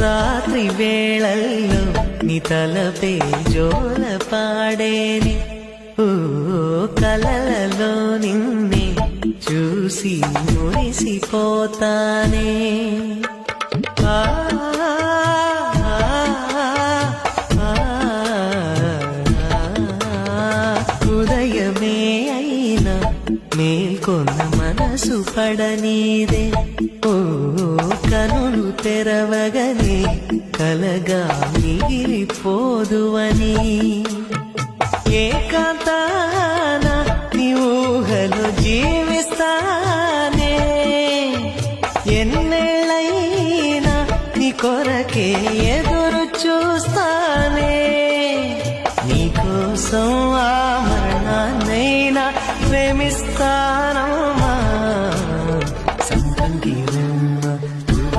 రాత్రి వేళల్లో నీ తలపే జోల పాడేని. ఓ కలలలో నిన్నే చూసి మురిసిపోతానే. ఆ, ఉదయమే అయినా మేల్కొన్న మనసు పడనీదే. ఓ తెరవగని కలగా మిగిలిపోదువని ఏకాంతాన ఊహలు జీవిస్తానే. ఎన్నెళ్ళైనా నీ కొరకే ఎదురు చూస్తానే. నీకోసం ఆ నైనా ప్రేమిస్తానా.